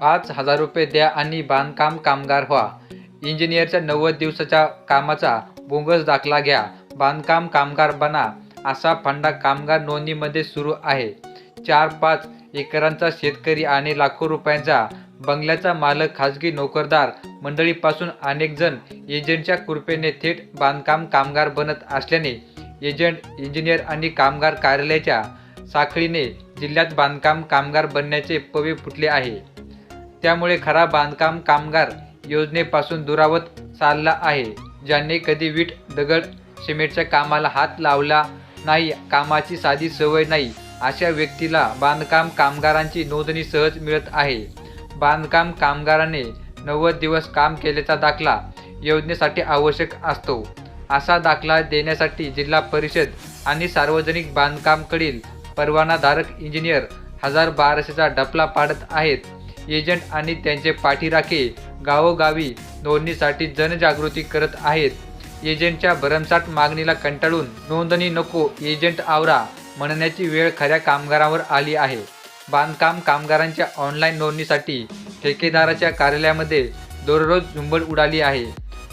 पाच हजार रुपये द्या आणि बांधकाम कामगार व्हा. इंजिनियरच्या नव्वद दिवसाच्या कामाचा बोगस दाखला घ्या. बांधकाम कामगार बना. असा फंडा कामगार नोंदणीमध्ये सुरू आहे. चार पाच एकरांचा शेतकरी आणि लाखो रुपयांचा बंगल्याचा मालक खाजगी नोकरदार मंडळीपासून अनेक जण एजंटच्या कृपेने थेट बांधकाम कामगार बनत असल्याने एजंट इंजिनियर आणि कामगार कार्यालयाच्या साखळीने जिल्ह्यात बांधकाम कामगार बनण्याचे पवे फुटले आहे. त्यामुळे खरा बांधकाम कामगार योजनेपासून दुरावत चालला आहे. ज्यांनी कधी वीट दगड सिमेंटच्या कामाला हात लावला नाही कामाची साधी सवय नाही अशा व्यक्तीला बांधकाम कामगारांची नोंदणी सहज मिळत आहे. बांधकाम कामगाराने नव्वद दिवस काम केल्याचा दाखला योजनेसाठी आवश्यक असतो. असा दाखला देण्यासाठी जिल्हा परिषद आणि सार्वजनिक बांधकामकडील परवानाधारक इंजिनियर हजार बाराशेचा डपला पाडत आहेत. एजंट आणि त्यांचे पाठीराखे गावोगावी नोंदणीसाठी जनजागृती करत आहेत. एजंटच्या भरमसाठ मागणीला कंटाळून नोंदणी नको एजंट आवरा म्हणण्याची वेळ खऱ्या कामगारांवर आली आहे. बांधकाम कामगारांच्या ऑनलाईन नोंदणीसाठी ठेकेदाराच्या कार्यालयामध्ये दररोज झुंबड उडाली आहे.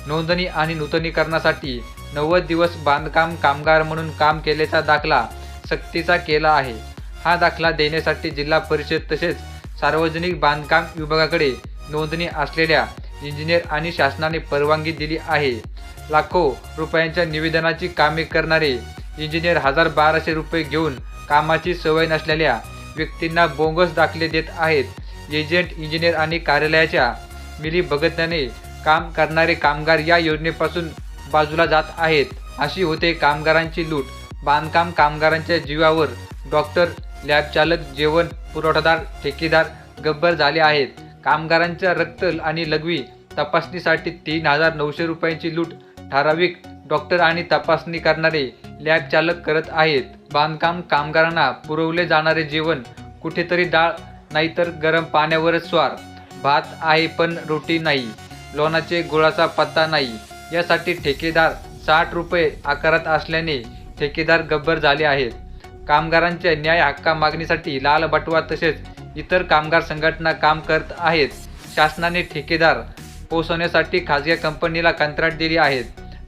नोंदणी आणि नूतनीकरणासाठी नव्वद दिवस बांधकाम कामगार म्हणून काम केल्याचा दाखला सक्तीचा केला आहे. हा दाखला देण्यासाठी जिल्हा परिषद तसेच सार्वजनिक बांधकाम विभागाकडे नोंदणी असलेल्या इंजिनियर आणि शासनाने परवानगी दिली आहे. लाखो रुपयांच्या निवेदनाची कामे करणारे इंजिनियर हजार बाराशे रुपये घेऊन कामाची सवय नसलेल्या व्यक्तींना बोंगस दाखले देत आहेत. एजंट इंजिनियर आणि कार्यालयाच्या मिली भगतने काम करणारे कामगार या योजनेपासून बाजूला जात आहेत. अशी होते कामगारांची लूट. बांधकाम कामगारांच्या जीवावर डॉक्टर लॅबचालक जेवण पुरवठादार ठेकेदार गब्बर झाले आहेत. कामगारांच्या रक्त आणि लघवी तपासणीसाठी तीन हजार नऊशे रुपयांची लूट ठराविक डॉक्टर आणि तपासणी करणारे लॅब चालक करत आहेत. बांधकाम कामगारांना पुरवले जाणारे जेवण कुठेतरी डाळ नाहीतर गरम पाण्यावरच स्वार. भात आहे पण रोटी नाही. लोणाचे गुळाचा पत्ता नाही. यासाठी ठेकेदार साठ रुपये आकारत असल्याने ठेकेदार गब्बर झाले आहेत. कामगारांच्या न्याय हक्का मागणीसाठी लाल बटवा तसेच इतर कामगार संघटना काम करत आहेत. शासनाने ठेकेदार पोहोचवण्यासाठी खाजगी कंपनीला कंत्राट दिली आहेत.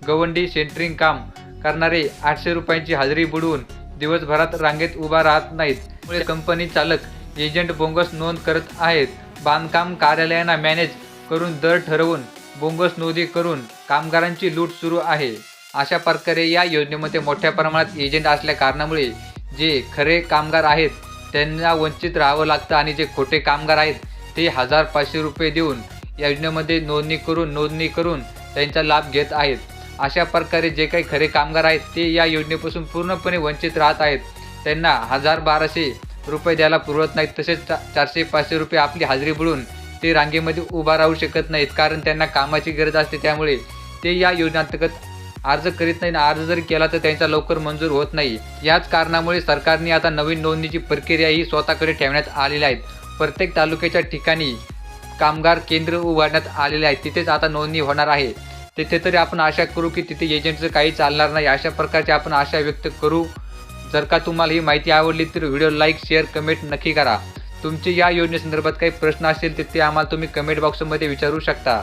गवंडी सेंटरिंग काम करणारे आठशे रुपयांची हजेरी बुडवून दिवसभरात रांगेत उभा राहत नाहीत. त्यामुळे कंपनी चालक एजंट बोंगस नोंद करत आहेत. बांधकाम कार्यालयांना मॅनेज करून दर ठरवून बोंगस नोंदी करून कामगारांची लूट सुरू आहे. अशा प्रकारे या योजनेमध्ये मोठ्या प्रमाणात एजंट असल्या कारणामुळे जे खरे कामगार आहेत त्यांना वंचित राहावं लागतं आणि जे खोटे कामगार आहेत ते हजार पाचशे रुपये देऊन या योजनेमध्ये नोंदणी करून नोंदणी करून त्यांचा लाभ घेत आहेत. अशा प्रकारे जे काही खरे कामगार आहेत ते या योजनेपासून पूर्णपणे वंचित राहत आहेत. त्यांना हजार बाराशे रुपये द्यायला पुरवत नाहीत तसेच चारशे पाचशे रुपये आपली हाजरी बुडून ते रांगेमध्ये उभा राहू शकत नाहीत कारण त्यांना कामाची गरज असते. त्यामुळे ते या योजनेअंतर्गत अर्ज करीत नाही अर्ज जरी केला तर त्यांचा लवकर मंजूर होत नाही. याच कारणामुळे सरकारने आता नवीन नोंदणीची प्रक्रिया ही स्वतःकडे ठेवण्यात आलेली आहेत प्रत्येक तालुक्याच्या ठिकाणी कामगार केंद्र उभारण्यात आलेले आहे तिथेच आता नोंदणी होणार आहे. तिथे तरी आपण आशा करू की तिथे एजंटचं काही चालणार नाही. अशा प्रकारची आपण आशा व्यक्त करू. जर का तुम्हाला ही माहिती आवडली तर व्हिडिओ लाईक शेअर कमेंट नक्की करा. तुमचे या योजनेसंदर्भात काही प्रश्न असेल तर ते आम्हाला तुम्ही कमेंट बॉक्समध्ये विचारू शकता.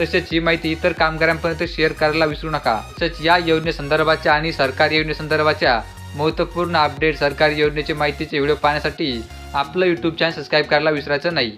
तसेच ही माहिती इतर कामगारांपर्यंत शेअर करायला विसरू नका. तसेच या योजनेसंदर्भाच्या आणि सरकारी योजनेसंदर्भाच्या महत्त्वपूर्ण अपडेट सरकारी योजनेची माहितीचे व्हिडिओ पाहण्यासाठी आपलं यूट्यूब चॅनल सबस्क्राईब करायला विसरायचं नाही.